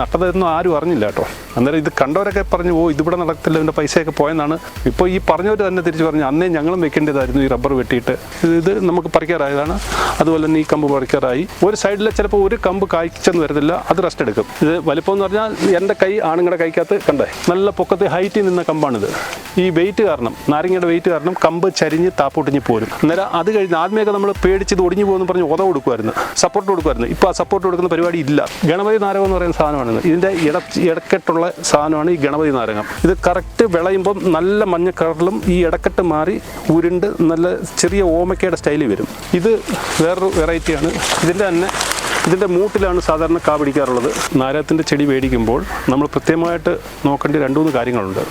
നട്ടതൊന്നും ആരും അറിഞ്ഞില്ല കേട്ടോ. അന്നേരം ഇത് കണ്ടവരൊക്കെ പറഞ്ഞു ഓ ഇതിവിടെ നടക്കത്തില്ല ഇതിന്റെ പൈസയൊക്കെ പോയെന്നാണ്. ഇപ്പോൾ ഈ പറഞ്ഞവർ തന്നെ തിരിച്ചു പറഞ്ഞു അന്നേ ഞങ്ങളും വെക്കേണ്ടതായിരുന്നു ഈ റബ്ബർ വെട്ടിയിട്ട്. ഇത് നമുക്ക് പറിക്കാറായതാണ്. അതുപോലെ തന്നെ ഈ കമ്പ് പറിക്കാറായി. ഒരു സൈഡിൽ ചിലപ്പോൾ ഒരു കമ്പ് കായ്ച്ചെന്ന് വരത്തില്ല അത് റെസ്റ്റ് എടുക്കും. ഇത് വലിപ്പം എന്ന് പറഞ്ഞാൽ എന്റെ കൈ ആണുങ്ങളുടെ കൈക്കകത്ത് കണ്ടേ? നല്ല പൊക്കത്ത് ഹൈറ്റിൽ നിന്ന കമ്പാണിത്. ഈ വെയിറ്റ് കാരണം നാരങ്ങയുടെ വെയിറ്റ് കാരണം കമ്പ് ചരിഞ്ഞ് താപ്പൊട്ടിഞ്ഞ് പോരും. അന്നേരം അത് കഴിഞ്ഞ് ആദ്യമൊക്കെ നമ്മൾ പേടിച്ച് ഇത് ഒടിഞ്ഞു പോകുമെന്ന് പറഞ്ഞ് ഉത കൊടുക്കുമായിരുന്നു സപ്പോർട്ട് കൊടുക്കുമായിരുന്നു. ഇപ്പോൾ ആ സപ്പോർട്ട് കൊടുക്കുന്ന പരിപാടി ഇല്ല. ഗണപതി നാരകം എന്ന് പറയുന്ന സാധനമാണ് ഇതിന്റെ ഇട ഇടക്കെട്ടുള്ള സാധനമാണ് ഈ ഗണപതി നാരങ്ങ. ഇത് കറക്റ്റ് വിളയുമ്പം നല്ല മഞ്ഞ കളറിലും ഈ ഇടക്കെട്ട് മാറി ഉരുണ്ട് നല്ല ചെറിയ ഓമക്കയുടെ സ്റ്റൈലിൽ വരും. ഇത് വേറൊരു വെറൈറ്റിയാണ് ഇതിന്റെ തന്നെ ഇതിന്റെ മൂട്ടിലാണ് സാധാരണ കാ പിടിക്കാറുള്ളത്. നാരകത്തിന്റെ ചെടി മേടിക്കുമ്പോൾ നമ്മൾ പ്രത്യേകമായിട്ട് നോക്കേണ്ട രണ്ട് മൂന്ന് കാര്യങ്ങളുണ്ട്.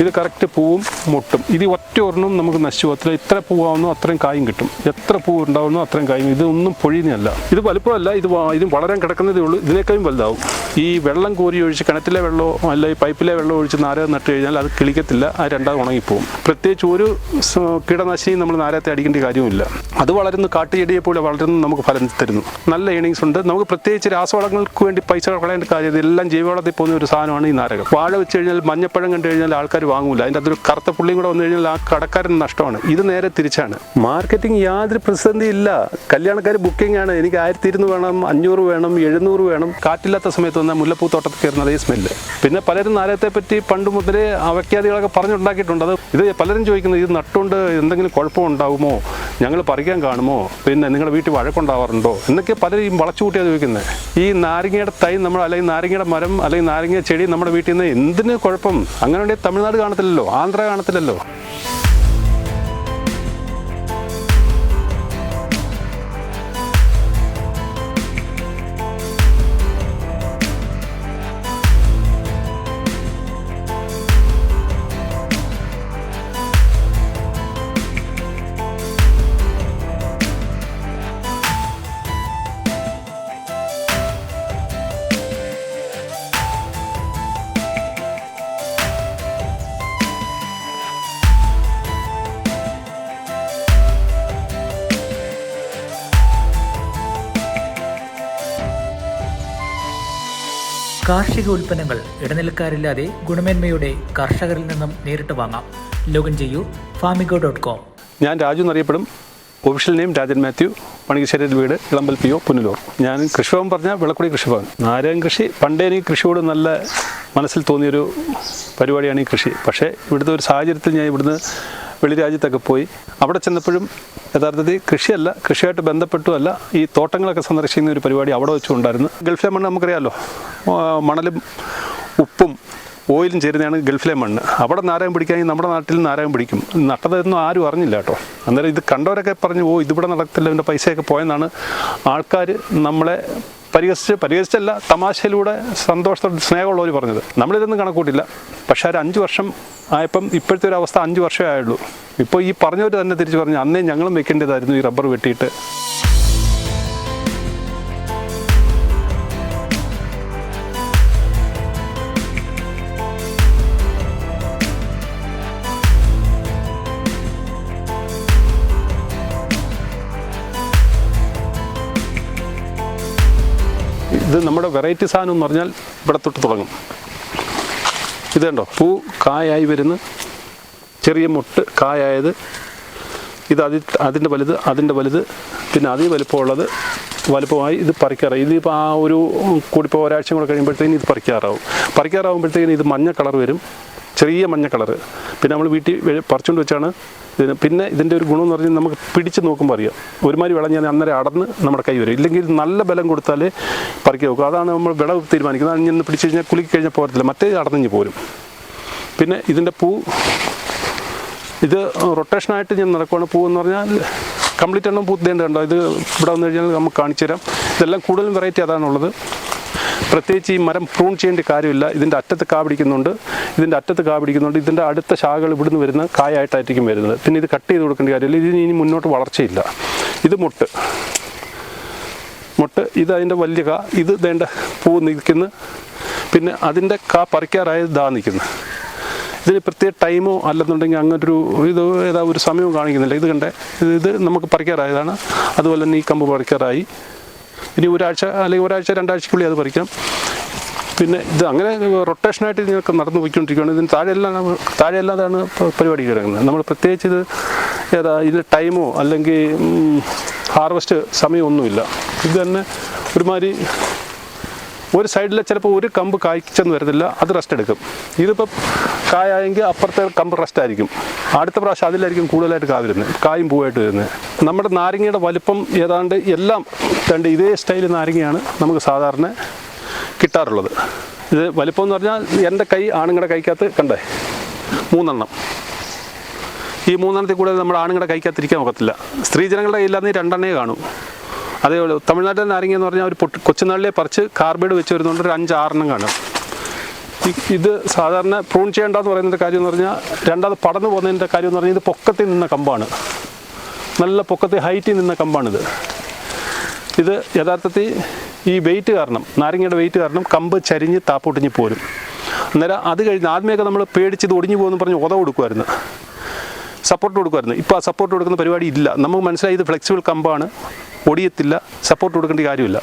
ഇത് കറക്റ്റ് പൂവും മുട്ടും. ഇത് ഒറ്റ ഒരെണ്ണം നമുക്ക് നശിച്ചു പോകത്തില്ല. ഇത്ര പൂവാകുന്നു അത്രയും കായും കിട്ടും. എത്ര പൂവ് ഉണ്ടാവുന്നു അത്രയും കായും ഇതൊന്നും പൊഴിയുന്നതല്ല. ഇത് വലുപ്പമല്ല ഇത് ഇതും വളരാൻ കിടക്കുന്നതേ ഉള്ളൂ. ഇതിനേക്കാളും വലുതാവും. ഈ വെള്ളം കോരി ഒഴിച്ച് കിണറ്റിലെ വെള്ളമോ അല്ല ഈ പൈപ്പിലെ വെള്ളം ഒഴിച്ച് നാരകം നട്ട് കഴിഞ്ഞാൽ അത് കിളിക്കത്തില്ല അത് രണ്ടാമത് ഉണങ്ങിപ്പോവും. പ്രത്യേകിച്ച് ഒരു കീടനാശിനിയും നമ്മൾ നാരകത്തെ അടിക്കേണ്ട കാര്യമില്ല അത് വളരുന്നു കാട്ടുചെടിയെ പോലെ വളരുന്നു നമുക്ക് ഫലം തരുന്നു. നല്ല ഏണിങ്സ് ഉണ്ട്. നമുക്ക് പ്രത്യേകിച്ച് രാസവളങ്ങൾക്ക് വേണ്ടി പൈസ കളയേണ്ട കാര്യം ഇതെല്ലാം ജൈവവളത്തിൽ പോകുന്ന ഒരു സാധനമാണ് ഈ നാരകം. വാഴ വെച്ച് കഴിഞ്ഞാൽ മഞ്ഞപ്പഴം കണ്ടു കഴിഞ്ഞാൽ ആൾക്കാർ വാങ്ങൂല. അതിന്റെ അതൊരു കറുത്ത പുള്ളിയും കൂടെ വന്നു കഴിഞ്ഞാൽ ആ കടക്കാരൻ നഷ്ടമാണ്. ഇത് നേരെ തിരിച്ചാണ്. മാർക്കറ്റിംഗ് യാതൊരു പ്രതിസന്ധി ഇല്ല. കല്യാണക്കാർ ബുക്കിംഗ് ആണ്. എനിക്ക് ആയിരത്തി ഇരുന്നൂറ് വേണം അഞ്ഞൂറ് വേണം എഴുന്നൂറ് വേണം. കാറ്റില്ലാത്ത സമയത്ത് വന്നാൽ മുല്ലപ്പൂ തോട്ടത്തിൽ കയറുന്ന അതേ സ്മെല്ല് പിന്നെ പലരും നാരത്തെ പറ്റി പണ്ട് മുതലേ അവയ്ക്കാദികളൊക്കെ പറഞ്ഞുണ്ടാക്കിയിട്ടുണ്ട്. അത് ഇത് പലരും ചോദിക്കുന്നത് ഇത് നട്ടുകൊണ്ട് എന്തെങ്കിലും കുഴപ്പമുണ്ടാകുമോ ഞങ്ങൾ പറിക്കാൻ കാണുമോ? പിന്നെ നിങ്ങളുടെ വീട്ടിൽ വഴക്കുണ്ടാവാറുണ്ടോ? എന്നൊക്കെ പലരും ഈ വളച്ചുകൂട്ടിയാണ് ചോദിക്കുന്നത്. ഈ നാരങ്ങയുടെ തൈ നമ്മൾ അല്ലെങ്കിൽ നാരങ്ങയുടെ മരം അല്ലെങ്കിൽ നാരങ്ങ ചെടി നമ്മുടെ വീട്ടിൽ നിന്ന് എന്തിന് കുഴപ്പം? അങ്ങനെ ഉണ്ടെങ്കിൽ തമിഴ്നാട് കാണത്തില്ലല്ലോ ആന്ധ്ര കാണത്തില്ലല്ലോ. കാർഷിക ഉൽപ്പന്നങ്ങൾ ഇടനിലക്കാരില്ലാതെ ഗുണമേന്മയോടെ കർഷകരിൽ നിന്നും നേരിട്ട് വാങ്ങാം. ലോഗിൻ ചെയ്യൂ. Famigo dot com. ഞാൻ രാജു എന്നറിയപ്പെടും ഒഫീഷ്യൽ നെയിം രാജൻ മാത്യു. പണികശ്ശേരി വീട് ഇളമ്പൽ പി ഒ പുനലൂർ. ഞാൻ കൃഷിഭവൻ പറഞ്ഞാൽ വിളക്കുടി കൃഷിഭവൻ. നാരകം കൃഷി പണ്ടേ എനിക്ക് കൃഷിയോട് നല്ല മനസ്സിൽ തോന്നിയൊരു പരിപാടിയാണ് ഈ കൃഷി. പക്ഷേ ഇവിടുത്തെ ഒരു സാഹചര്യത്തിൽ ഞാൻ ഇവിടുന്ന് വെളിരാജ്യത്തൊക്കെ പോയി അവിടെ ചെന്നപ്പോഴും യഥാർത്ഥത്തിൽ കൃഷിയല്ല കൃഷിയായിട്ട് ബന്ധപ്പെട്ടുമല്ല ഈ തോട്ടങ്ങളൊക്കെ സന്ദർശിക്കുന്ന ഒരു പരിപാടി അവിടെ വെച്ചുണ്ടായിരുന്നു ഗൾഫിലെ മണ്ണ് നമുക്കറിയാമല്ലോ മണലും ഉപ്പും ഓയിലും ചേരുന്നതാണ് ഗൾഫിലെ മണ്ണ്. അവിടെ നാരകം പിടിക്കാൻ നമ്മുടെ നാട്ടിൽ നാരകം പിടിക്കും. നട്ടതെന്നും ആരും അറിഞ്ഞില്ല കേട്ടോ. അന്നേരം ഇത് കണ്ടവരൊക്കെ പറഞ്ഞു ഓ ഇതിവിടെ നടക്കത്തില്ല ഇതിന്റെ പൈസയൊക്കെ പോയെന്നാണ്. ആൾക്കാർ നമ്മളെ പരിഹസിച്ച് പരിഹസിച്ചല്ല തമാശയിലൂടെ സന്തോഷത്തോടെ സ്നേഹമുള്ളവർ പറഞ്ഞത്. നമ്മളിതൊന്നും കണക്കൂട്ടില്ല. പക്ഷേ ഒരു അഞ്ച് വർഷം ആയപ്പം ഇപ്പോഴത്തെ ഒരു അവസ്ഥ അഞ്ച് വർഷമേ ആയുള്ളൂ. ഇപ്പോൾ ഈ പറഞ്ഞവർ തന്നെ തിരിച്ച് പറഞ്ഞു അന്നേ ഞങ്ങളും വെക്കേണ്ടതായിരുന്നു ഈ റബ്ബർ വെട്ടിയിട്ട്. ഇത് നമ്മുടെ വെറൈറ്റി സാധനം എന്ന് പറഞ്ഞാൽ ഇവിടെ തൊട്ട് തുടങ്ങും. ഇത് കണ്ടോ? പൂ കായായി വരുന്ന ചെറിയ മുട്ട് കായായത്. ഇത് അതി അതിന്റെ വലുത് അതിന്റെ വലുത് പിന്നെ അതി വലുപ്പമുള്ളത് വലുപ്പമായി ഇത് പറിക്കാറായി ഇതിപ്പോൾ ആ ഒരു കൂടിപ്പോൾ ഒരാഴ്ച കൂടെ കഴിയുമ്പോഴത്തേക്കും ഇത് പറിക്കാറാവും. പറിക്കാറാവുമ്പോഴത്തേക്കും ഇത് മഞ്ഞ കളർ വരും. ചെറിയ മഞ്ഞ കളറ് പിന്നെ നമ്മൾ വീട്ടിൽ പറിച്ചുകൊണ്ട് വെച്ചാണ് ഇതിന്. പിന്നെ ഇതിന്റെ ഒരു ഗുണം എന്ന് പറഞ്ഞാൽ നമുക്ക് പിടിച്ച് നോക്കുമ്പോൾ അറിയാം. ഒരുമാതിരി വിളഞ്ഞാൽ അന്നേരം അടന്ന് നമ്മുടെ കൈ വരും. ഇല്ലെങ്കിൽ നല്ല ബലം കൊടുത്താൽ പറിക്കി നോക്കും. അതാണ് നമ്മൾ വിളവ് തീരുമാനിക്കുന്നത്. അത് നിന്ന് പിടിച്ച് കഴിഞ്ഞാൽ കുലുക്കി കഴിഞ്ഞാൽ പോരത്തില്ല. മറ്റേ അടന്നിഞ്ഞ് പോരും. പിന്നെ ഇതിന്റെ പൂ ഇത് റൊട്ടേഷനായിട്ട് ഞാൻ നടക്കുവാണ്. പൂ എന്ന് പറഞ്ഞാൽ കംപ്ലീറ്റ് എണ്ണം പൂത്തേണ്ടതുണ്ടോ ഇത് ഇവിടെ വന്നു കഴിഞ്ഞാൽ നമുക്ക് കാണിച്ചു തരാം ഇതെല്ലാം കൂടുതലും വെറൈറ്റി അതാണുള്ളത്. പ്രത്യേകിച്ച് ഈ മരം പ്രൂൺ ചെയ്യേണ്ട കാര്യമില്ല. ഇതിന്റെ അറ്റത്ത് കാ പിടിക്കുന്നുണ്ട്. ഇതിന്റെ അറ്റത്ത് കാ പിടിക്കുന്നുണ്ട്. ഇതിന്റെ അടുത്ത ശാഖകൾ ഇവിടുന്ന് വരുന്ന കായായിട്ടായിരിക്കും വരുന്നത്. പിന്നെ ഇത് കട്ട് ചെയ്ത് കൊടുക്കേണ്ട കാര്യമില്ല. ഇതിന് ഇനി മുന്നോട്ട് വളർച്ചയില്ല. ഇത് മുട്ട്. മുട്ട്. ഇത് അതിന്റെ വലിയ കാ. ഇത് വേണ്ട പൂ നിൽക്കുന്നു. പിന്നെ അതിന്റെ കാ പറിക്കാറായത് ദാ നിൽക്കുന്നു. ഇതിന് പ്രത്യേക ടൈമോ അല്ലെന്നുണ്ടെങ്കിൽ അങ്ങനൊരു ഇത് ഏതാ ഒരു സമയവും കാണിക്കുന്നില്ല. ഇത് കണ്ടേ. ഇത് നമുക്ക് പറിക്കാറായതാണ്. അതുപോലെ തന്നെ ഈ കമ്പ് പറിക്കാറായി. ഇനി ഒരാഴ്ച അല്ലെങ്കിൽ ഒരാഴ്ച രണ്ടാഴ്ചക്കുള്ളിൽ അത് പറിക്കാം. പിന്നെ ഇത് അങ്ങനെ റൊട്ടേഷനായിട്ട് ഇതിനൊക്കെ നടന്നു പോയിക്കൊണ്ടിരിക്കുകയാണ്. ഇതിന് താഴെയെല്ലാം താഴെയല്ലാതാണ് പരിപാടി കിടക്കുന്നത്. നമ്മൾ പ്രത്യേകിച്ച് ഇത് ഏതാ ഇതിന് ടൈമോ അല്ലെങ്കിൽ ഹാർവസ്റ്റ് സമയമൊന്നുമില്ല. ഇത് തന്നെ ഒരുമാതിരി ഒരു സൈഡിൽ ചിലപ്പോൾ ഒരു കമ്പ് കായ്ച്ചെന്ന് വരത്തില്ല അത് റെസ്റ്റ് എടുക്കും. ഇതിപ്പോൾ കായായെങ്കിൽ അപ്പുറത്തെ കമ്പ് റെസ്റ്റ് ആയിരിക്കും. അടുത്ത പ്രാവശ്യം അതിലായിരിക്കും കൂടുതലായിട്ട് കാ വരുന്നത് കായും പൂവായിട്ട് വരുന്നത്. നമ്മുടെ നാരങ്ങയുടെ വലിപ്പം ഏതാണ്ട് എല്ലാം രണ്ട് ഇതേ സ്റ്റൈൽ നാരങ്ങയാണ് നമുക്ക് സാധാരണ കിട്ടാറുള്ളത്. ഇത് വലിപ്പം എന്ന് പറഞ്ഞാൽ എന്റെ കൈ ആണുങ്ങളുടെ കൈക്കകത്ത് കണ്ടേ മൂന്നെണ്ണം. ഈ മൂന്നെണ്ണത്തിൽ കൂടുതൽ നമ്മുടെ ആണുങ്ങളുടെ കൈക്കകത്തിരിക്കാൻ ഒക്കത്തില്ല. സ്ത്രീജനങ്ങളുടെ കയ്യിലാന്ന് രണ്ടെണ്ണേ കാണൂ. അതേപോലെ തമിഴ്നാട്ടിലെ നാരങ്ങ എന്ന് പറഞ്ഞാൽ ഒരു പൊട്ടി കൊച്ചുനാളിലെ പറിച്ച് കാർബൈഡ് വെച്ച് വരുന്നതുകൊണ്ട് ഒരു അഞ്ചാറെണ്ണം കാണും. ഇത് സാധാരണ പ്രൂൺ ചെയ്യേണ്ടെന്ന് പറയുന്നതിന്റെ കാര്യം എന്ന് പറഞ്ഞാൽ രണ്ടാമത് പടന്നു പോകുന്നതിന്റെ കാര്യം എന്ന് പറഞ്ഞാൽ ഇത് പൊക്കത്തിൽ നിന്ന കമ്പാണ്. നല്ല പൊക്കത്തിൽ ഹൈറ്റിൽ നിന്ന കമ്പാണിത്. ഇത് യഥാർത്ഥത്തിൽ ഈ വെയിറ്റ് കാരണം നാരങ്ങയുടെ വെയിറ്റ് കാരണം കമ്പ് ചരിഞ്ഞ് താപ്പൊട്ടിഞ്ഞ് പോരും. അന്നേരം അത് കഴിഞ്ഞ് ആദ്യമൊക്കെ നമ്മൾ പേടിച്ച് ഇത് ഒടിഞ്ഞു പോകുമെന്ന് പറഞ്ഞ് ഉത കൊടുക്കുമായിരുന്നു. സപ്പോർട്ട് കൊടുക്കുമായിരുന്നു. ഇപ്പോൾ ആ സപ്പോർട്ട് കൊടുക്കുന്ന പരിപാടി ഇല്ല. നമുക്ക് മനസ്സിലായി ഇത് ഫ്ലെക്സിബിൾ കമ്പാണ്. ഒടിയത്തില്ല സപ്പോർട്ട് കൊടുക്കേണ്ട കാര്യമില്ല.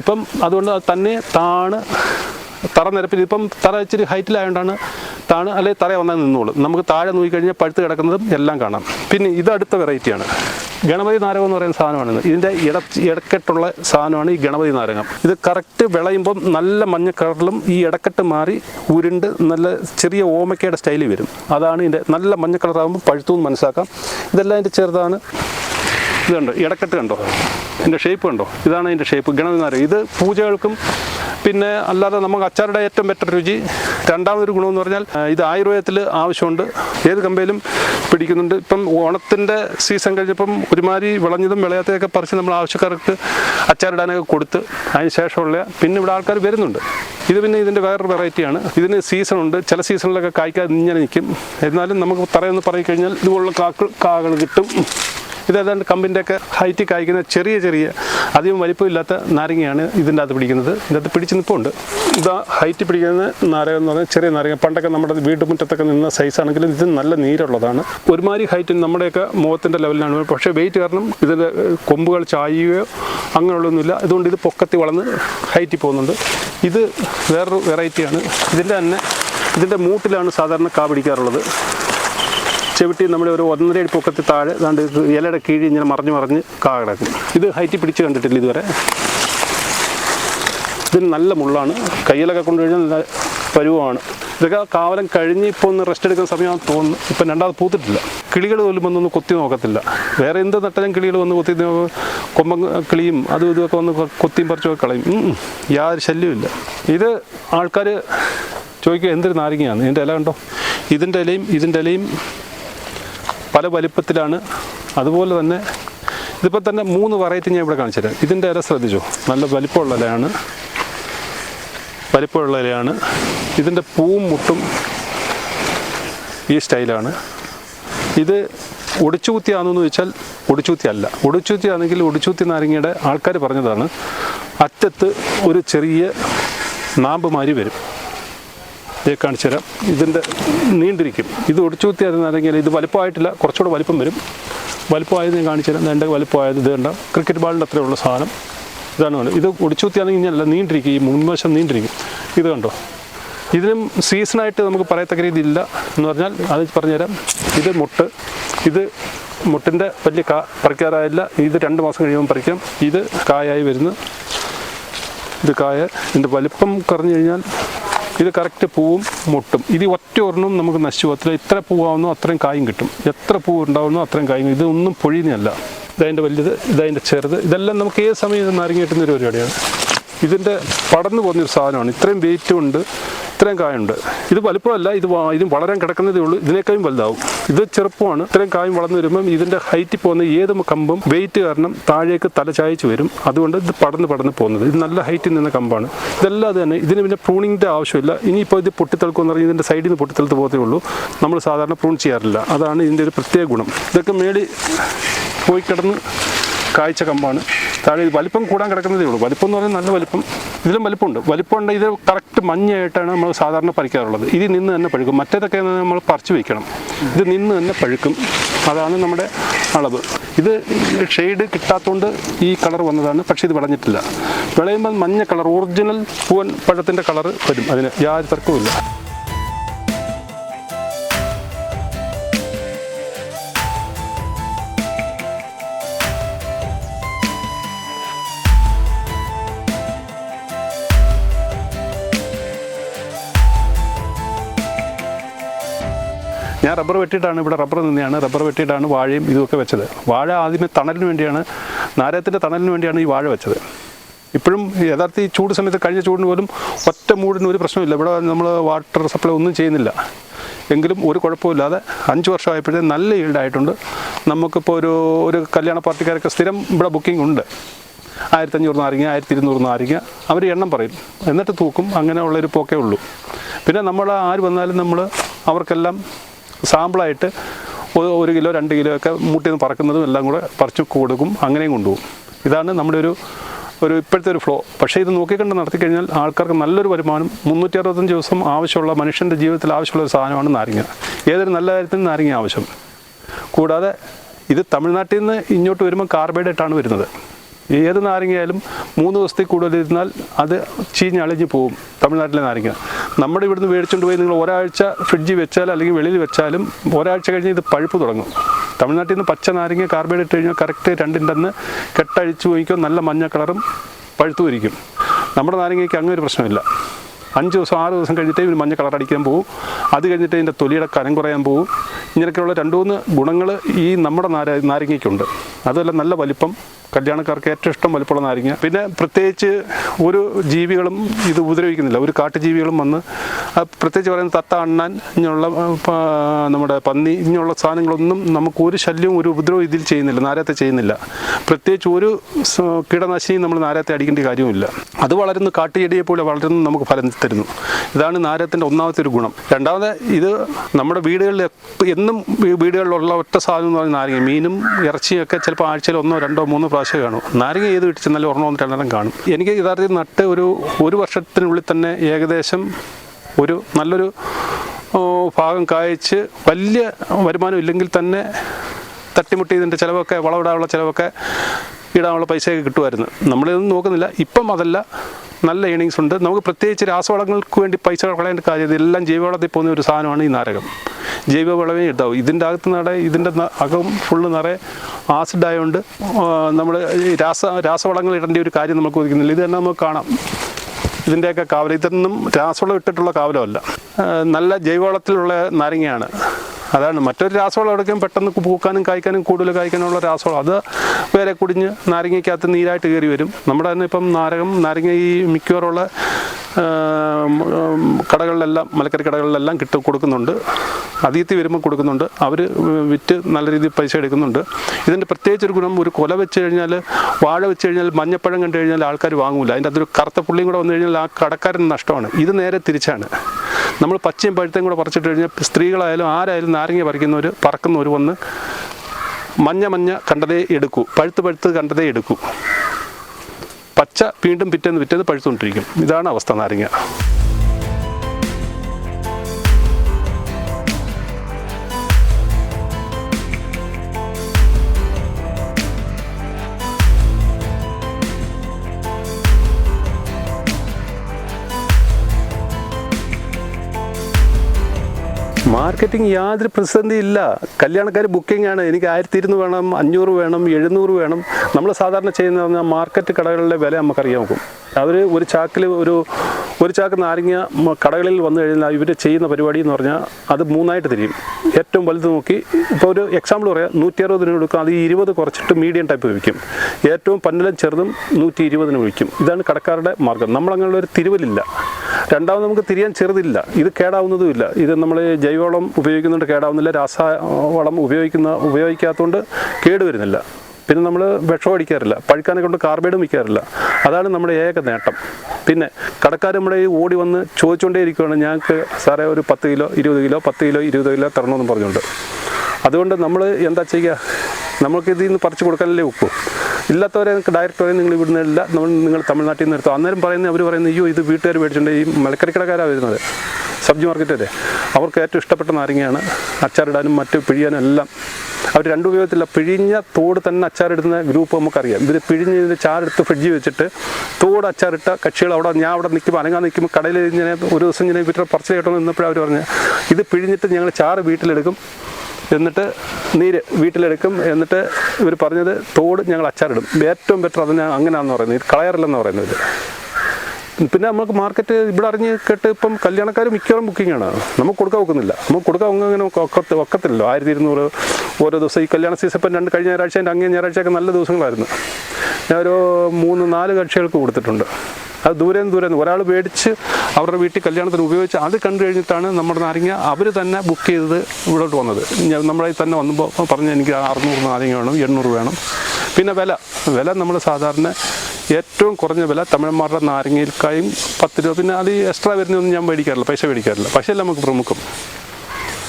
ഇപ്പം അതുകൊണ്ട് തന്നെ താണ് തറ നിരപ്പിൽ ഇപ്പം തറ ഇച്ചിരി ഹൈറ്റിലായതുകൊണ്ടാണ് താണ് അല്ലെങ്കിൽ തറ വന്നാൽ നിന്നോളും. നമുക്ക് താഴെ നോക്കിക്കഴിഞ്ഞാൽ പഴുത്ത് കിടക്കുന്നതും എല്ലാം കാണാം. പിന്നെ ഇത് അടുത്ത വെറൈറ്റിയാണ് ഗണപതി നാരകം എന്ന് പറയുന്ന സാധനമാണ് ഇതിന്റെ ഇട ഇടക്കെട്ടുള്ള സാധനമാണ് ഈ ഗണപതി നാരകം. ഇത് കറക്റ്റ് വിളയുമ്പം നല്ല മഞ്ഞ കളറിലും ഈ ഇടക്കെട്ട് മാറി ഉരുണ്ട് നല്ല ചെറിയ ഓമയ്ക്കയുടെ സ്റ്റൈലിൽ വരും. അതാണ് ഇതിന്റെ നല്ല മഞ്ഞ കളറാകുമ്പോൾ പഴുത്തു മനസ്സിലാക്കാം. ഇതെല്ലാം ഇതിന്റെ ചെറുതാണ്. ഇത് കണ്ടോ? ഇടക്കെട്ട് കണ്ടോ? ഇതിന്റെ ഷേപ്പ് കണ്ടോ? ഇതാണ് ഇതിന്റെ ഷേപ്പ് നാരകം ഇത് പൂജകൾക്കും പിന്നെ അല്ലാതെ നമുക്ക് അച്ചാറുടെ ഏറ്റവും ബെറ്റർ രുചി രണ്ടാമതൊരു ഗുണമെന്ന് പറഞ്ഞാൽ ഇത് ആയുർവേദത്തിൽ ആവശ്യമുണ്ട്. ഏത് കമ്പയിലും പിടിക്കുന്നുണ്ട്. ഇപ്പം ഓണത്തിന്റെ സീസൺ കഴിഞ്ഞപ്പം ഒരുമാതിരി വിളഞ്ഞതും വിളയാത്തതൊക്കെ പറിച്ച് നമ്മൾ ആവശ്യക്കാർക്ക് അച്ചാറിടാനൊക്കെ കൊടുത്ത് അതിന് ശേഷമുള്ള പിന്നെ ഇവിടെ ആൾക്കാർ വരുന്നുണ്ട്. ഇത് പിന്നെ ഇതിന്റെ വേറൊരു വെറൈറ്റിയാണ് ഇതിന് സീസണുണ്ട് ചില സീസണിലൊക്കെ കായ്ക്കാതെ ഇങ്ങനെ നിൽക്കും. എന്നാലും നമുക്ക് തറയെന്ന് പറയി കഴിഞ്ഞാൽ ഇതുപോലുള്ള കാക്കൾ കാകൾ കിട്ടും. ഇത് ഏതാണ്ട് കമ്പിന്റെ ഒക്കെ ഹൈറ്റ് കായ്ക്കുന്ന ചെറിയ ചെറിയ അധികം വലിപ്പമില്ലാത്ത നാരങ്ങയാണ് ഇതിന്റെ അകത്ത് പിടിക്കുന്നത്. ഇതിന്റെ അകത്ത് പിടിച്ച് നിൽപ്പുണ്ട്. ഇതാ ഹൈറ്റ് പിടിക്കുന്ന നാരകം എന്ന് പറഞ്ഞാൽ ചെറിയ നാരങ്ങ. പണ്ടൊക്കെ നമ്മുടെ വീട്ടുമുറ്റത്തൊക്കെ നിന്ന സൈസ് ആണെങ്കിലും ഇത് നല്ല നീരുള്ളതാണ്. ഒരുമാതിരി ഹൈറ്റ് നമ്മുടെയൊക്കെ മുഖത്തിന്റെ ലെവലിലാണ് പക്ഷേ വെയിറ്റ് കാരണം ഇതിന്റെ കൊമ്പുകൾ ചായുകയോ അങ്ങനെയുള്ളൊന്നുമില്ല. അതുകൊണ്ട് ഇത് പൊക്കത്തി വളർന്ന് ഹൈറ്റിൽ പോകുന്നുണ്ട്. ഇത് വേറൊരു വെറൈറ്റിയാണ് ഇതിന്റെ തന്നെ ഇതിന്റെ മൂട്ടിലാണ് സാധാരണ കാ പിടിക്കാറുള്ളത്. ചെവിട്ടി നമ്മുടെ ഒരു ഒന്നര അടി പൊക്കത്തിൽ താഴെ ദാണ്ട് ഇലയുടെ കീഴിൽ ഇങ്ങനെ മറിഞ്ഞ് മറിഞ്ഞ് കാ കിടക്കും. ഇത് ഹൈറ്റി പിടിച്ച് കണ്ടിട്ടില്ല ഇതുവരെ. ഇതിന് നല്ല മുള്ളാണ്. കയ്യിലൊക്കെ കൊണ്ടുകഴിഞ്ഞാൽ നല്ല പരുവമാണ് ഇതൊക്കെ കാവലം കഴിഞ്ഞ് ഇപ്പോൾ ഒന്ന് റെസ്റ്റ് എടുക്കുന്ന സമയമാണെന്ന് തോന്നുന്നു. ഇപ്പം രണ്ടാമത് പൂത്തിട്ടില്ല. കിളികൾ പോലും വന്നൊന്ന് കൊത്തി നോക്കത്തില്ല. വേറെ എന്ത് നട്ടാലും കിളികൾ വന്ന് കൊത്തി കൊമ്പൻ കിളിയും അതും ഇതുമൊക്കെ വന്ന് കൊത്തിയും പറിച്ചൊക്കെ കളയും. യാതൊരു ശല്യമില്ല ഇത് ആൾക്കാർ ചോദിക്കുക എന്തൊരു നാരങ്ങയാണ്? ഇതിന്റെ ഇല കണ്ടോ? ഇതിന്റെ ഇലയും ഇതിന്റെ ഇലയും പല വലിപ്പത്തിലാണ്. അതുപോലെ തന്നെ ഇതിപ്പോൾ തന്നെ മൂന്ന് വെറൈറ്റി ഞാൻ ഇവിടെ കാണിച്ചു തരാം. ഇതിന്റെ ഇല ശ്രദ്ധിച്ചോ? നല്ല വലിപ്പമുള്ള ഇലയാണ്. വലിപ്പമുള്ള ഇലയാണ്. ഇതിന്റെ പൂവും മുട്ടും ഈ സ്റ്റൈലാണ് ഇത് ഒടിച്ചുകുത്തിയാണെന്ന് ചോദിച്ചാൽ ഒടിച്ചുകുത്തി അല്ല. ഒടിച്ചുകുത്തി ആണെങ്കിൽ നാരങ്ങയുടെ ആൾക്കാർ പറഞ്ഞതാണ് അറ്റത്ത് ഒരു ചെറിയ നാമ്പ് മാതിരി വരും. കാണിച്ചു തരാം. ഇതിന്റെ നീണ്ടിരിക്കും. ഇത് ഒടിച്ചുകുത്തി ആയിരുന്നാണെങ്കിൽ ഇത് വലുപ്പമായിട്ടില്ല. കുറച്ചുകൂടെ വലിപ്പം വരും. വലുപ്പമായത് ഞാൻ കാണിച്ചു തരാം. എന്റെ വലുപ്പമായത് ഇത് കണ്ട ക്രിക്കറ്റ് ബാളിന്റെ അത്രയുള്ള സാധനം. ഇതാണ് ഇത് ഒടിച്ചുകുത്തിയാണെങ്കിൽ ഇങ്ങനെയല്ല നീണ്ടിരിക്കും. ഈ മുൻവശം നീണ്ടിരിക്കും. ഇത് കണ്ടോ? ഇതിനും സീസണായിട്ട് നമുക്ക് പറയത്തക്ക രീതിയില്ല എന്ന് പറഞ്ഞാൽ അത് പറഞ്ഞുതരാം. ഇത് മുട്ട്. ഇത് മുട്ടിന്റെ വലിയ കാ പറിക്കാറായില്ല. ഇത് രണ്ട് മാസം കഴിയുമ്പോൾ പറിക്കാം. ഇത് കായായി വരുന്നു. ഇത് കായ. ഇതിന്റെ വലിപ്പം കുറഞ്ഞു കഴിഞ്ഞാൽ ഇത് കറക്റ്റ് പൂവും മുട്ടും. ഇത് ഒറ്റ ഒരെണ്ണം നമുക്ക് നശിച്ചു പോകത്തില്ല. ഇത്ര പൂവാകുന്നോ അത്രയും കായും കിട്ടും. എത്ര പൂ ഉണ്ടാവുന്നോ അത്രയും കായും. ഇതൊന്നും പൊഴിയുന്നതല്ല. ഇതതിന്റെ വലുത് ഇതതിന്റെ ചെറുത്. ഇതെല്ലാം നമുക്ക് ഏത് സമയം ഇത് നാരങ്ങ കിട്ടുന്ന ഒരു പരിപാടിയാണ്. ഇതിന്റെ പടർന്നു പോകുന്നൊരു സാധനമാണ്. ഇത്രയും വെയിറ്റും ഉണ്ട്. ഇത്രയും കായുണ്ട്. ഇത് വലുപ്പമല്ല ഇത് ഇതും വളരാൻ കിടക്കുന്നതേ ഉള്ളൂ. ഇതിനേക്കാളും വലുതാവും. ഇത് ചെറുപ്പമാണ്. ഇത്രയും കായും വളർന്നു വരുമ്പം ഇതിന്റെ ഹൈറ്റിൽ പോകുന്ന ഏത് കമ്പും വെയിറ്റ് കാരണം താഴേക്ക് തല ചായച്ച് വരും. അതുകൊണ്ട് ഇത് പടന്ന് പടന്ന് പോകുന്നത്. ഇത് നല്ല ഹൈറ്റിൽ നിന്ന കമ്പാണ്. ഇതെല്ലാം തന്നെ. ഇതിന് പിന്നെ പ്രൂണിങ്ങിന്റെ ആവശ്യമില്ല. ഇനിയിപ്പോൾ ഇത് പൊട്ടിത്തെളുക്കുമെന്ന് പറഞ്ഞാൽ ഇതിന്റെ സൈഡിൽ നിന്ന് പൊട്ടിത്തെളുത്ത് പോകത്തേ ഉള്ളൂ. നമ്മൾ സാധാരണ പ്രൂൺ ചെയ്യാറില്ല. അതാണ് ഇതിന്റെ ഒരു പ്രത്യേക ഗുണം. ഇതൊക്കെ മേളി പോയി കിടന്ന് കാഴ്ച കമ്പാണ്. താഴെ വലിപ്പം കൂടാൻ കിടക്കുന്നതേ ഉള്ളൂ. വലിപ്പം എന്ന് പറഞ്ഞാൽ നല്ല വലിപ്പം. ഇതിലും വലിപ്പമുണ്ട്. വലിപ്പമുണ്ട് ഇത് കറക്റ്റ് മഞ്ഞയായിട്ടാണ് നമ്മൾ സാധാരണ പറിക്കാറുള്ളത്. ഇത് നിന്ന് തന്നെ പഴുക്കും. മറ്റേതൊക്കെ നമ്മൾ പറിച്ചു വയ്ക്കണം ഇത് നിന്ന് തന്നെ പഴുക്കും. അതാണ് നമ്മുടെ അളവ്. ഇത് ഷെയ്ഡ് കിട്ടാത്തതുകൊണ്ട് ഈ കളർ വന്നതാണ്. പക്ഷേ ഇത് വിളഞ്ഞിട്ടില്ല. വിളയുമ്പോൾ മഞ്ഞ കളർ ഒറിജിനൽ പൂവൻ പഴത്തിന്റെ കളർ വരും. അതിന് യാതൊരു തർക്കവുമില്ല. ഞാൻ റബ്ബർ വെട്ടിയിട്ടാണ് ഇവിടെ റബ്ബർ നിന്നെയാണ്. റബ്ബർ വെട്ടിയിട്ടാണ് വാഴയും ഇതുമൊക്കെ വെച്ചത്. വാഴ ആദ്യമേ തണലിന് വേണ്ടിയാണ് നാരകത്തിന്റെ തണലിന് വേണ്ടിയാണ് ഈ വാഴ വെച്ചത്. ഇപ്പോഴും യഥാർത്ഥ ഈ ചൂട് സമയത്ത് കഴിഞ്ഞ ചൂടിന് പോലും ഒറ്റ മൂടിന് ഒരു പ്രശ്നമില്ല ഇവിടെ നമ്മൾ വാട്ടർ സപ്ലൈ ഒന്നും ചെയ്യുന്നില്ല. എങ്കിലും ഒരു കുഴപ്പമില്ലാതെ അഞ്ച് വർഷമായപ്പോഴേ നല്ല ഈൽഡായിട്ടുണ്ട് നമുക്കിപ്പോൾ ഒരു ഒരു കല്യാണ പാർട്ടിക്കാരൊക്കെ സ്ഥിരം ഇവിടെ ബുക്കിംഗ് ഉണ്ട്. ആയിരത്തഞ്ഞൂറ് നാരങ്ങ ആയിരത്തി ഇരുന്നൂറ് നാരങ്ങ അവർ എണ്ണം പറയും. എന്നിട്ട് തൂക്കും. അങ്ങനെയുള്ളൊരു പോക്കേ ഉള്ളൂ. പിന്നെ നമ്മൾ ആര് വന്നാലും നമ്മൾ അവർക്കെല്ലാം സാമ്പിളായിട്ട് ഒരു കിലോ രണ്ട് കിലോ ഒക്കെ മൂട്ടിൽ നിന്ന് പറക്കുന്നതും എല്ലാം കൂടെ പറിച്ചു കൊടുക്കും അങ്ങനെയും കൊണ്ടുപോകും. ഇതാണ് നമ്മുടെ ഒരു ഒരു ഇപ്പോഴത്തെ ഒരു ഫ്ലോ. പക്ഷേ ഇത് നോക്കിക്കണ്ട് നടത്തി കഴിഞ്ഞാൽ ആൾക്കാർക്ക് നല്ലൊരു വരുമാനം മുന്നൂറ്റി അറുപത്തഞ്ച് ദിവസം ആവശ്യമുള്ള മനുഷ്യന്റെ ജീവിതത്തിൽ ആവശ്യമുള്ള ഒരു സാധനമാണ് നാരങ്ങ. ഏതൊരു നല്ല കാര്യത്തിന് നാരങ്ങ ആവശ്യം. കൂടാതെ ഇത് തമിഴ്നാട്ടിൽ നിന്ന് ഇങ്ങോട്ട് വരുമ്പോൾ കാർബൈഡായിട്ടാണ് വരുന്നത്. ഏത് നാരങ്ങയായാലും മൂന്ന് ദിവസത്തിൽ കൂടുതൽ ഇരുന്നാൽ അത് ചീഞ്ഞളിഞ്ഞ് പോകും തമിഴ്നാട്ടിലെ നാരങ്ങ. നമ്മുടെ ഇവിടുന്ന് മേടിച്ചുകൊണ്ട് പോയി നിങ്ങൾ ഒരാഴ്ച ഫ്രിഡ്ജിൽ വെച്ചാൽ അല്ലെങ്കിൽ വെളിയിൽ വെച്ചാലും ഒരാഴ്ച കഴിഞ്ഞ് ഇത് പഴുപ്പ് തുടങ്ങും. തമിഴ്നാട്ടിൽ നിന്ന് പച്ച നാരങ്ങ കാർബൈഡ് ഇട്ട് കഴിഞ്ഞാൽ കറക്റ്റ് രണ്ടിന്റെ അന്ന് കെട്ടഴിച്ച് പോയിക്കോ നല്ല മഞ്ഞ കളറും പഴുത്തു ഇരിക്കും നമ്മുടെ നാരങ്ങയ്ക്ക് അങ്ങനെ ഒരു പ്രശ്നമില്ല. അഞ്ച് ദിവസം ആറ് ദിവസം കഴിഞ്ഞിട്ടേ ഇവർ മഞ്ഞ കളർ അടിക്കാൻ പോകും അത് കഴിഞ്ഞിട്ട് ഇതിന്റെ തൊലിയുടെ കനം കുറയാൻ പോകും ഇങ്ങനെയൊക്കെയുള്ള രണ്ട് മൂന്ന് ഗുണങ്ങൾ ഈ നമ്മുടെ നാര നാരങ്ങയ്ക്കുണ്ട്. അതുമല്ല നല്ല വലിപ്പം കല്യാണക്കാർക്ക് ഏറ്റവും ഇഷ്ടം വലിപ്പമുള്ള നാരങ്ങ പിന്നെ പ്രത്യേകിച്ച് ഒരു ജീവികളും ഇത് ഉപദ്രവിക്കുന്നില്ല. ഒരു കാട്ടുജീവികളും വന്ന് പ്രത്യേകിച്ച് പറയുന്ന തത്ത അണ്ണാൻ ഇങ്ങനെയുള്ള നമ്മുടെ പന്നി ഇങ്ങനെയുള്ള സാധനങ്ങളൊന്നും നമുക്ക് ഒരു ശല്യവും ഒരു ഉപദ്രവം ഇതിൽ ചെയ്യുന്നില്ല. നാരത്തെ ചെയ്യുന്നില്ല. പ്രത്യേകിച്ച് ഒരു കീടനാശിനിയും നമ്മൾ നാരത്തെ അടിക്കേണ്ട കാര്യവുമില്ല. അത് വളരുന്നു കാട്ടുചെടിയെ പോലെ വളരുന്നു നമുക്ക് ഫലം തരുന്നു. ഇതാണ് നാരത്തിന്റെ ഒന്നാമത്തെ ഒരു ഗുണം. രണ്ടാമത് ഇത് നമ്മുടെ വീടുകളിൽ എന്നും വീടുകളിലുള്ള ഒറ്റ സാധനം എന്ന് പറയുന്ന നാരങ്ങ മീനും ഇറച്ചിയൊക്കെ ചിലപ്പോൾ ആഴ്ചയിൽ ഒന്നോ രണ്ടോ മൂന്നോ പ്രാവശ്യം കാണും. നാരങ്ങ ഏത് വീട്ടിൽ ഒരെണ്ണം വന്നിട്ട് രണ്ടെണ്ണം കാണും. എനിക്ക് യഥാർത്ഥത്തിൽ നട്ട് ഒരു ഒരു വർഷത്തിനുള്ളിൽ തന്നെ ഏകദേശം ഒരു നല്ലൊരു ഭാഗം കായ്ച്ച് വലിയ വരുമാനം ഇല്ലെങ്കിൽ തന്നെ തട്ടിമുട്ടി ഇതിന്റെ ചിലവൊക്കെ വളമിടാനുള്ള ചിലവൊക്കെ ഇടാനുള്ള പൈസയൊക്കെ കിട്ടുമായിരുന്നു. നമ്മളിതൊന്നും നോക്കുന്നില്ല. ഇപ്പം അതല്ല നല്ല ഏണിങ്സ് ഉണ്ട്. നമുക്ക് പ്രത്യേകിച്ച് രാസവളങ്ങൾക്ക് വേണ്ടി പൈസ കളയേണ്ട കാര്യം ഇതെല്ലാം ജൈവവളത്തിൽ പോകുന്ന ഒരു സാധനമാണ് ഈ നാരകം. ജൈവ വളമേ ഉണ്ടാവും ഇതിന്റെ അകത്ത് നട ഇതിന്റെ അകം ഫുള്ള് നിറയെ ആസിഡ് ആയതുകൊണ്ട് നമ്മൾ രാസ രാസവളങ്ങൾ ഇടേണ്ട ഒരു കാര്യം നമുക്ക് ഒതുക്കുന്നില്ല. ഇത് തന്നെ നമുക്ക് കാണാം. ഇതിന്റെയൊക്കെ കാവലം. ഇതൊന്നും രാസവളം ഇട്ടിട്ടുള്ള കാവലമല്ല. നല്ല ജൈവവളത്തിലുള്ള നാരങ്ങയാണ്. അതാണ്. മറ്റൊരു രാസവളം എടുക്കും പെട്ടെന്ന് പൂക്കാനും കായ്ക്കാനും കൂടുതൽ കായ്ക്കാനുള്ള രാസവളം. അത് വേറെ കുടിഞ്ഞ് നാരങ്ങയ്ക്കകത്ത് നീരായിട്ട് കയറി വരും. നമ്മുടെ തന്നെ ഇപ്പം നാരകം നാരങ്ങ ഈ മിക്കവാറുള്ള കടകളിലെല്ലാം മലക്കറി കടകളിലെല്ലാം കിട്ടും കൊടുക്കുന്നുണ്ട്. അതീത്തി വരുമ്പോൾ കൊടുക്കുന്നുണ്ട്. അവർ വിറ്റ് നല്ല രീതിയിൽ പൈസ എടുക്കുന്നുണ്ട്. ഇതിന്റെ പ്രത്യേകിച്ച് ഒരു ഗുണം ഒരു കൊല വെച്ച് കഴിഞ്ഞാൽ വാഴ വെച്ച് കഴിഞ്ഞാൽ മഞ്ഞപ്പഴം കണ്ടു കഴിഞ്ഞാൽ ആൾക്കാർ വാങ്ങൂല. അതിന്റെ അതൊരു കറുത്ത പുള്ളിയും കൂടെ വന്നു കഴിഞ്ഞാൽ ആ കടക്കാരൻ നഷ്ടമാണ്. ഇത് നേരെ തിരിച്ചാണ്. നമ്മൾ പച്ചയും പഴുത്തയും കൂടെ പറിച്ചിട്ട് കഴിഞ്ഞാൽ സ്ത്രീകളായാലും ആരായാലും നാരങ്ങ പറിക്കുന്നവർ പറക്കുന്നവർ വന്ന് മഞ്ഞ മഞ്ഞ കണ്ടതേ എടുക്കൂ. പഴുത്ത് പഴുത്ത് കണ്ടതേ എടുക്കൂ. പച്ച വീണ്ടും പിറ്റേന്ന് പിറ്റേന്ന് പഴുത്തുകൊണ്ടിരിക്കും. ഇതാണ് അവസ്ഥ നാരങ്ങ. മാർക്കറ്റിംഗ് യാതൊരു പ്രതിസന്ധി ഇല്ല. കല്യാണക്കാർ ബുക്കിംഗ് ആണ്. എനിക്ക് ആയിരത്തി ഇരുന്നൂറ് വേണം അഞ്ഞൂറ് വേണം എഴുന്നൂറ് വേണം. നമ്മൾ സാധാരണ ചെയ്യുന്ന മാർക്കറ്റ് കടകളിലെ വില നമുക്കറിയാൻ നോക്കും അവർ ഒരു ചാക്കിൽ ഒരു ഒരു ചാക്ക് നാരങ്ങ കടകളിൽ വന്നു കഴിഞ്ഞാൽ ഇവർ ചെയ്യുന്ന പരിപാടി എന്ന് പറഞ്ഞാൽ അത് മൂന്നായിട്ട് തിരിയും. ഏറ്റവും വലുത് നോക്കി ഇപ്പോൾ ഒരു എക്സാമ്പിൾ പറയാം. നൂറ്റി അറുപതിന് കൊടുക്കും. അത് ഇരുപത് കുറച്ചിട്ട് മീഡിയം ടൈപ്പ് വിൽക്കും. ഏറ്റവും പന്നലും ചെറുതും നൂറ്റി ഇരുപതിന് വിൽക്കും. ഇതാണ് കടക്കാരുടെ മാർഗം. നമ്മളങ്ങനെയുള്ള ഒരു തിരുവലില്ല. രണ്ടാമത് നമുക്ക് തിരിയാൻ ചെറുതില്ല. ഇത് കേടാവുന്നതുമില്ല. ഇത് നമ്മൾ ജൈവവളം ഉപയോഗിക്കുന്നുണ്ട് കേടാവുന്നില്ല. രാസവളം ഉപയോഗിക്കുന്ന ഉപയോഗിക്കാത്തതുകൊണ്ട് കേടുവരുന്നില്ല. പിന്നെ നമ്മൾ വിഷം അടിക്കാറില്ല. പഴുക്കാനെ കൊണ്ട് കാർബൈഡും വയ്ക്കാറില്ല. അതാണ് നമ്മുടെ ഏക നേട്ടം. പിന്നെ കടക്കാർ നമ്മുടെ ഓടി വന്ന് ചോദിച്ചുകൊണ്ടേ ഇരിക്കുകയാണ് ഞങ്ങൾക്ക് സാറേ ഒരു പത്ത് കിലോ ഇരുപത് കിലോ പത്ത് കിലോ ഇരുപത് കിലോ തരണമെന്ന് പറഞ്ഞുകൊണ്ട്. അതുകൊണ്ട് നമ്മൾ എന്താ ചെയ്യുക നമുക്ക് ഇതിൽ നിന്ന് പറിച്ചു കൊടുക്കാനല്ലേ ഒക്കൂ. ഇല്ലാത്തവരെ ഡയറക്റ്റ് പറയും നിങ്ങൾ ഇവിടുന്ന് ഇല്ല നമ്മൾ നിങ്ങൾ തമിഴ്നാട്ടിൽ നിന്ന് എടുത്തു. അന്നേരം പറയുന്നത് അവർ പറയുന്നത് അയ്യോ ഇത് വീട്ടുകാർ മേടിച്ചിട്ടുണ്ട് ഈ മലക്കറിക്കടക്കാരാണ് വരുന്നത്. സബ്ജി മാർക്കറ്റ് അല്ലേ അവർക്ക് ഏറ്റവും ഇഷ്ടപ്പെട്ട നാരങ്ങയാണ്. അച്ചാറിടാനും മറ്റ് പിഴിയാനും എല്ലാം അവർ രണ്ടു ഉപയോഗത്തില്ല പിഴിഞ്ഞ തോട് തന്നെ അച്ചാറിടുന്ന ഗ്രൂപ്പ് നമുക്കറിയാം. ഇവർ പിഴിഞ്ഞ് ചാറെടുത്ത് ഫ്രിഡ്ജിൽ വെച്ചിട്ട് തോട് അച്ചാറിട്ട കക്ഷികൾ അവിടെ ഞാൻ അവിടെ നിൽക്കുമ്പോൾ അനങ്ങാൻ നിൽക്കുമ്പോൾ കടയിൽ ഇങ്ങനെ ഒരു ദിവസം ഇങ്ങനെ ഇവരുടെ പറച്ചിൽ കേട്ടോ നിന്നപ്പോഴും അവർ പറഞ്ഞു ഇത് പിഴിഞ്ഞിട്ട് ഞങ്ങൾ ചാറ് വീട്ടിലെടുക്കും. എന്നിട്ട് നീര് വീട്ടിലെടുക്കും. എന്നിട്ട് ഇവർ പറഞ്ഞത് തോട് ഞങ്ങൾ അച്ചാറിടും. ഏറ്റവും ബെറ്റർ അതിന് അങ്ങനെയാണെന്ന് പറയുന്നത്. കളയറില്ലെന്ന് പറയുന്നത്. പിന്നെ നമുക്ക് മാർക്കറ്റ് ഇവിടെ അറിഞ്ഞ് കേട്ട് ഇപ്പം കല്യാണക്കാർ മിക്കവാറും ബുക്കിംഗ് ആണ്. നമുക്ക് കൊടുക്കാൻ ഒക്കുന്നില്ല. നമുക്ക് കൊടുക്കാൻ അങ്ങനെ ഒക്കത്ത് ഒക്കത്തില്ലല്ലോ. ആയിരത്തി ഇരുന്നൂറ് ഓരോ ദിവസം ഈ കല്യാണ സീസൺ ഇപ്പം രണ്ട് കഴിഞ്ഞ ഞായറാഴ്ച എന്റെ അങ്ങേ ഞായറാഴ്ചയൊക്കെ നല്ല ദിവസങ്ങളായിരുന്നു. ഞാൻ ഒരു മൂന്ന് നാല് കക്ഷികൾക്ക് കൊടുത്തിട്ടുണ്ട്. അത് ദൂരെ നിന്ന് ദൂരെ നിന്ന് ഒരാൾ മേടിച്ച് അവരുടെ വീട്ടിൽ കല്യാണത്തിന് ഉപയോഗിച്ച് അത് കണ്ടു കഴിഞ്ഞിട്ടാണ് നമ്മുടെ നാരങ്ങ അവർ തന്നെ ബുക്ക് ചെയ്തത് ഇവിടോട്ട് വന്നത്. നമ്മളെ തന്നെ വന്നപ്പോൾ പറഞ്ഞ് എനിക്ക് അറുന്നൂറ് നാരങ്ങ വേണം എണ്ണൂറ് വേണം. പിന്നെ വില. വില നമ്മൾ സാധാരണ ഏറ്റവും കുറഞ്ഞ വില തമിഴന്മാരുടെ നാരങ്ങയിൽക്കായും പത്ത് രൂപ. പിന്നെ അത് എക്സ്ട്രാ വരുന്നതൊന്നും ഞാൻ മേടിക്കാറില്ല പൈസ മേടിക്കാറില്ല. പക്ഷേ നമുക്ക് പ്രമുഖം.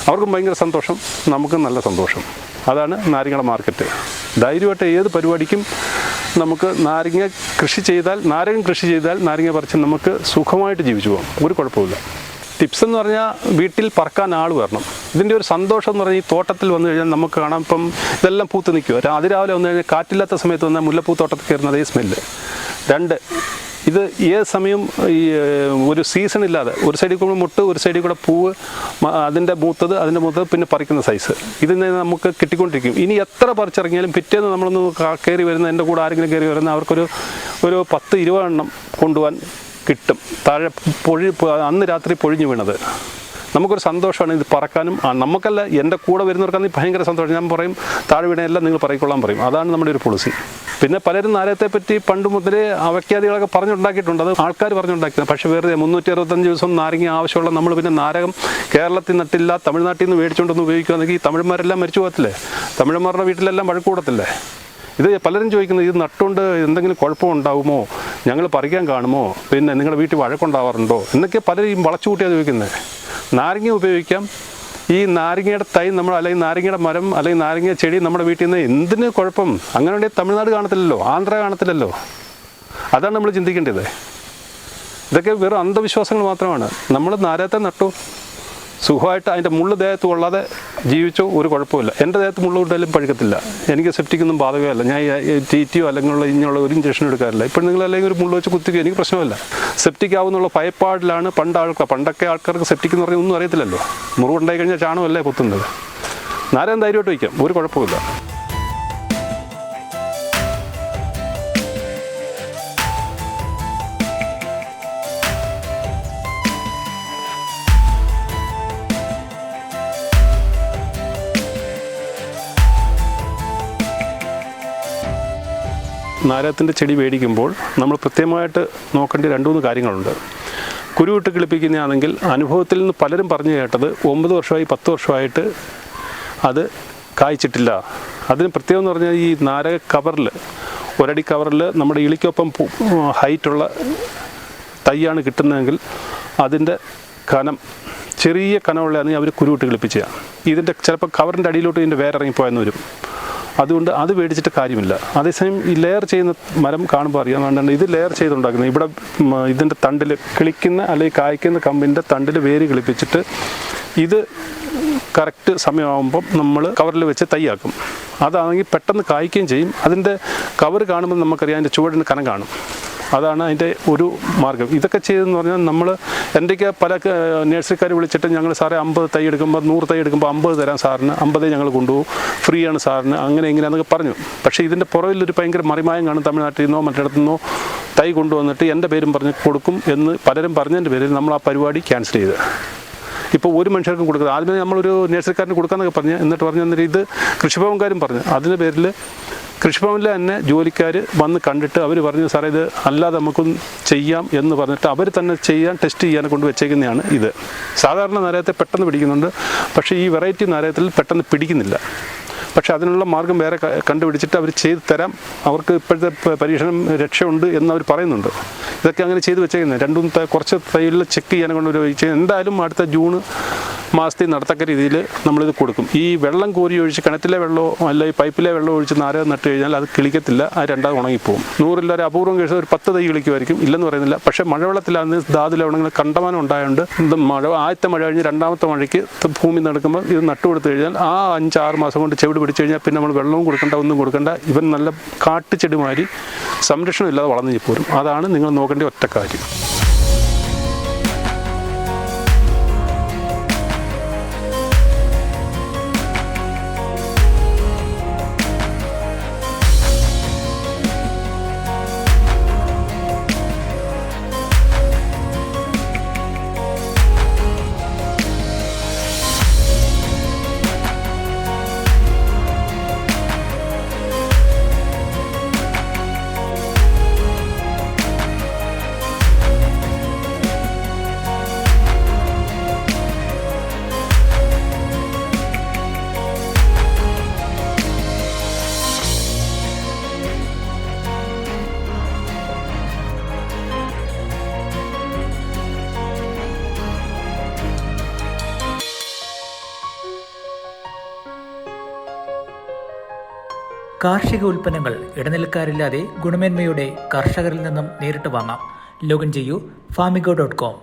അവർക്കും ഭയങ്കര സന്തോഷം നമുക്കും നല്ല സന്തോഷം. അതാണ് നാരങ്ങയുടെ മാർക്കറ്റ്. ധൈര്യമായിട്ട് ഏത് പരിപാടിക്കും നമുക്ക് നാരങ്ങ കൃഷി ചെയ്താൽ നാരങ്ങ കൃഷി ചെയ്താൽ നാരങ്ങ പറിച്ച് നമുക്ക് സുഖമായിട്ട് ജീവിച്ചു പോകാം. ഒരു കുഴപ്പമില്ല ടിപ്സ് എന്ന് പറഞ്ഞാൽ വീട്ടിൽ പറക്കാൻ ആൾ വരണം. ഇതിന്റെ ഒരു സന്തോഷം എന്ന് പറഞ്ഞാൽ ഈ തോട്ടത്തിൽ വന്നു കഴിഞ്ഞാൽ നമുക്ക് കാണാം. ഇപ്പം ഇതെല്ലാം പൂത്ത് നിൽക്കുക അതിരാവിലെ വന്നു കഴിഞ്ഞാൽ കാറ്റില്ലാത്ത സമയത്ത് വന്നാൽ മുല്ലപ്പൂ തോട്ടത്തിൽ കയറുന്ന അതേ സ്മെല്ല്. രണ്ട് ഇത് ഏത് സമയം ഈ ഒരു സീസൺ ഇല്ലാതെ ഒരു സൈഡിൽ കൂടെ മുട്ട് ഒരു സൈഡിൽ കൂടെ പൂവ് അതിന്റെ മൂത്തത് അതിന്റെ മൂത്തത് പിന്നെ പറിക്കുന്ന സൈസ്. ഇതിൽ നിന്ന് നമുക്ക് കിട്ടിക്കൊണ്ടിരിക്കും. ഇനി എത്ര പറിച്ചിറങ്ങിയാലും പിറ്റേന്ന് നമ്മളൊന്ന് കയറി വരുന്ന എന്റെ കൂടെ ആരെങ്കിലും കയറി വരുന്ന അവർക്കൊരു ഒരു പത്ത് ഇരുപത് എണ്ണം കൊണ്ടുപോകാൻ കിട്ടും. താഴെ പൊഴി അന്ന് രാത്രി പൊഴിഞ്ഞു വീണത്. നമുക്കൊരു സന്തോഷമാണ് ഇത് പറക്കാനും. നമുക്കല്ല എന്റെ കൂടെ വരുന്നവർക്കാണ് ഭയങ്കര സന്തോഷം. ഞാൻ പറയും താഴെ വീണയെല്ലാം നിങ്ങൾ പറയിക്കൊള്ളാൻ പറയും. അതാണ് നമ്മുടെ ഒരു പോളിസി പിന്നെ പലരും നാരകത്തെ പറ്റി പണ്ട് മുതലേ അവയ്ക്കാദികളൊക്കെ പറഞ്ഞുണ്ടാക്കിയിട്ടുണ്ട്. അത് ആൾക്കാർ പറഞ്ഞുണ്ടാക്കിയത്. പക്ഷേ വേറെ മുന്നൂറ്റി അറുപത്തഞ്ച് ദിവസം നാരങ്ങ ആവശ്യമുള്ള നമ്മൾ പിന്നെ നാരകം കേരളത്തിൽ നട്ടില്ല തമിഴ്നാട്ടിൽ നിന്ന് മേടിച്ചുകൊണ്ടൊന്ന് ഉപയോഗിക്കുകയാണെങ്കിൽ തമിഴന്മാരെല്ലാം മരിച്ചു പോകത്തില്ലേ? തമിഴന്മാരുടെ വീട്ടിലെല്ലാം വഴക്കൂടത്തില്ലേ ഇത് പലരും ചോദിക്കുന്നത് ഇത് നട്ടുകൊണ്ട് എന്തെങ്കിലും കുഴപ്പമുണ്ടാകുമോ ഞങ്ങൾ പറിക്കാൻ കാണുമോ? പിന്നെ നിങ്ങളുടെ വീട്ടിൽ വഴക്കുണ്ടാവാറുണ്ടോ? എന്നൊക്കെ പലരും വളച്ചുകൂട്ടിയാണ് ചോദിക്കുന്നത്. നാരങ്ങ ഉപയോഗിക്കാം. ഈ നാരങ്ങയുടെ തൈ നമ്മൾ അല്ലെങ്കിൽ നാരങ്ങയുടെ മരം അല്ലെങ്കിൽ നാരങ്ങ ചെടി നമ്മുടെ വീട്ടിൽ നിന്ന് എന്തിന് കുഴപ്പം? അങ്ങനെ തമിഴ്നാട് കാണത്തില്ലല്ലോ ആന്ധ്ര കാണത്തില്ലല്ലോ. അതാണ് നമ്മൾ ചിന്തിക്കേണ്ടത്. ഇതൊക്കെ വെറും അന്ധവിശ്വാസങ്ങൾ മാത്രമാണ്. നമ്മൾ നാരത്തെ നട്ടു. സുഖമായിട്ട് അതിന്റെ മുള്ള് ദേഹത്ത് കൊള്ളാതെ ജീവിച്ചു ഒരു കുഴപ്പമില്ല. എന്റെ ദേഹത്ത് മുള്ള കൂട്ടാലും പഴുക്കത്തില്ല. എനിക്ക് സെപ്റ്റിക്കൊന്നും ബാധകമല്ല. ഞാൻ ടി അല്ലെങ്കിൽ ഇങ്ങനെയുള്ള ഒരു ഇഞ്ചക്ഷൻ എടുക്കാറില്ല. ഇപ്പോൾ നിങ്ങൾ അല്ലെങ്കിൽ ഒരു മുള്ള വെച്ച് കുത്തിക്കുക എനിക്ക് പ്രശ്നമല്ല. സെപ്റ്റിക് ആവുന്നുള്ള ഭയപ്പാടിലാണ് പണ്ട് ആൾക്കാർ പണ്ടൊക്കെ ആൾക്കാർക്ക് സെപ്റ്റിക് എന്ന് പറഞ്ഞാൽ ഒന്നും അറിയത്തില്ലല്ലോ. മുറിവുണ്ടായി കഴിഞ്ഞാൽ ചാണകമല്ലേ കുത്തുന്നത് നാരകം ധൈര്യമായിട്ട് വയ്ക്കാം. ഒരു കുഴപ്പമില്ല. നാരകത്തിന്റെ ചെടി മേടിക്കുമ്പോൾ നമ്മൾ പ്രത്യേകമായിട്ട് നോക്കേണ്ട രണ്ട് മൂന്ന് കാര്യങ്ങളുണ്ട്. കുരുവിട്ട് കിളിപ്പിക്കുന്നതാണെങ്കിൽ അനുഭവത്തിൽ നിന്ന് പലരും പറഞ്ഞു കേട്ടത് ഒമ്പത് വർഷമായി പത്ത് വർഷമായിട്ട് അത് കായ്ച്ചിട്ടില്ല. അതിന് പ്രത്യേകം എന്ന് പറഞ്ഞാൽ ഈ നാരക കവറിൽ ഒരടി കവറിൽ നമ്മുടെ ഇളിക്കൊപ്പം ഹൈറ്റുള്ള തൈയാണ് കിട്ടുന്നതെങ്കിൽ അതിന്റെ കനം ചെറിയ കനമുള്ളതാണെങ്കിൽ അവർ കുരുവിട്ട് കിളിപ്പിച്ചതാണ് ഇതിന്റെ ചിലപ്പോൾ കവറിന്റെ അടിയിലോട്ട് ഇതിന്റെ വേരിറങ്ങിപ്പോയെന്ന് വരും. അതുകൊണ്ട് അത് മേടിച്ചിട്ട് കാര്യമില്ല. അതേസമയം ഈ ലെയർ ചെയ്യുന്ന മരം കാണുമ്പോൾ അറിയാൻ കണ്ടുണ്ട് ഇത് ലെയർ ചെയ്തുണ്ടാക്കുന്നത്. ഇവിടെ ഇതിന്റെ തണ്ടിൽ കിളിക്കുന്ന അല്ലെങ്കിൽ കായ്ക്കുന്ന കമ്പിന്റെ തണ്ടിൽ വേര് കിളിപ്പിച്ചിട്ട് ഇത് കറക്റ്റ് സമയമാകുമ്പം നമ്മൾ കവറിൽ വെച്ച് തയ്യാക്കും അതാണെങ്കിൽ പെട്ടെന്ന് കായ്ക്കുകയും ചെയ്യും. അതിന്റെ കവർ കാണുമ്പോൾ നമുക്കറിയാം അതിന്റെ ചുവടിന് കനം കാണും. അതാണ് അതിന്റെ ഒരു മാർഗം. ഇതൊക്കെ ചെയ്തെന്ന് പറഞ്ഞാൽ നമ്മൾ എന്റെയൊക്കെ പല നേഴ്സറിക്കാർ വിളിച്ചിട്ട് ഞങ്ങൾ സാറേ അമ്പത് തൈ എടുക്കുമ്പോൾ നൂറ് തൈ എടുക്കുമ്പോൾ അമ്പത് തരാം സാറിന് അമ്പതേ ഞങ്ങൾ കൊണ്ടുപോകും. ഫ്രീ ആണ് സാറിന് അങ്ങനെ എങ്ങനെയാണെന്നൊക്കെ പറഞ്ഞു. പക്ഷേ ഇതിന്റെ പുറവിലൊരു ഭയങ്കര മറിമായം കാണും തമിഴ്നാട്ടിൽ നിന്നോ മറ്റിടത്തു നിന്നോ തൈ കൊണ്ടുവന്നിട്ട് എന്റെ പേരും പറഞ്ഞ് കൊടുക്കും എന്ന് പലരും പറഞ്ഞതിന്റെ പേരിൽ നമ്മൾ ആ പരിപാടി ക്യാൻസൽ ചെയ്ത്. ഇപ്പോൾ ഒരു മനുഷ്യർക്കും കൊടുക്കുന്നത് ആദ്യമേ നമ്മളൊരു നേഴ്സറിക്കാരന് കൊടുക്കാമെന്നൊക്കെ പറഞ്ഞു എന്നിട്ട് പറഞ്ഞു എന്നിട്ട് ഇത് കൃഷിഭവൻകാരും പറഞ്ഞു. അതിന്റെ പേരിൽ കൃഷിഭവനിൽ തന്നെ ജോലിക്കാർ വന്ന് കണ്ടിട്ട് അവർ പറഞ്ഞു സാറേ ഇത് അല്ലാതെ നമുക്കൊന്നും ചെയ്യാം എന്ന് പറഞ്ഞിട്ട് അവർ തന്നെ ചെയ്യാൻ ടെസ്റ്റ് ചെയ്യാൻ കൊണ്ട് വെച്ചേക്കുന്നതാണ് ഇത്. സാധാരണ നരകത്തെ പെട്ടെന്ന് പിടിക്കുന്നുണ്ട് പക്ഷേ ഈ വെറൈറ്റി നരകത്തിൽ പെട്ടെന്ന് പിടിക്കുന്നില്ല. പക്ഷേ അതിനുള്ള മാർഗം വേറെ കണ്ടുപിടിച്ചിട്ട് അവർ ചെയ്തു തരാം. അവർക്ക് ഇപ്പോഴത്തെ പരീക്ഷണം രക്ഷയുണ്ട് എന്ന് അവർ പറയുന്നുണ്ട്. ഇതൊക്കെ അങ്ങനെ ചെയ്തു വെച്ചേക്കുന്നത് രണ്ടും കുറച്ച് തൈകളിൽ ചെക്ക് ചെയ്യാൻ കൊണ്ട് ഒരു എന്തായാലും അടുത്ത ജൂൺ മാസത്തിൽ നടത്തക്ക രീതിയിൽ നമ്മളിത് കൊടുക്കും. ഈ വെള്ളം കോരി ഒഴിച്ച് കിണറ്റിലെ വെള്ളമോ അല്ല ഈ പൈപ്പിലെ വെള്ളം ഒഴിച്ച് നാരോ നട്ട് കഴിഞ്ഞാൽ അത് കിളിക്കത്തില്ല. അത് രണ്ടാമത് ഉണങ്ങിപ്പോവും. നൂറിൽ ഒരു അപൂർവം കേസ് ഒരു പത്ത് തൈ കിളിക്കുമായിരിക്കും. ഇല്ലെന്ന് പറയുന്നില്ല. പക്ഷേ മഴവെള്ളത്തിലാന്ന് ധാതു ലവണങ്ങൾ കണ്ടമാനം ഉണ്ടായതുകൊണ്ട് ഇത് മഴ ആദ്യത്തെ മഴ കഴിഞ്ഞ് രണ്ടാമത്തെ മഴയ്ക്ക് ഭൂമി നടക്കുമ്പോൾ ഇത് നട്ടു കൊടുത്തു കഴിഞ്ഞാൽ ആ അഞ്ചാറ് മാസം കൊണ്ട് ചെവിട് പിടിച്ചു കഴിഞ്ഞാൽ പിന്നെ നമ്മൾ വെള്ളവും കൊടുക്കേണ്ട ഒന്നും കൊടുക്കേണ്ട. ഇവൻ നല്ല കാട്ടുചെടിമാരി സംരക്ഷണമില്ലാതെ വളർന്നു പോരും. അതാണ് നിങ്ങൾ നോക്കേണ്ട ഒറ്റ കാര്യം. കാർഷിക ഉൽപ്പന്നങ്ങൾ ഇടനിലക്കാരില്ലാതെ ഗുണമേന്മയോടെ കർഷകരിൽ നിന്നും നേരിട്ട് വാങ്ങാം. ലോഗിൻ ചെയ്യൂ ഫാമിഗോ ഡോട്ട് കോം.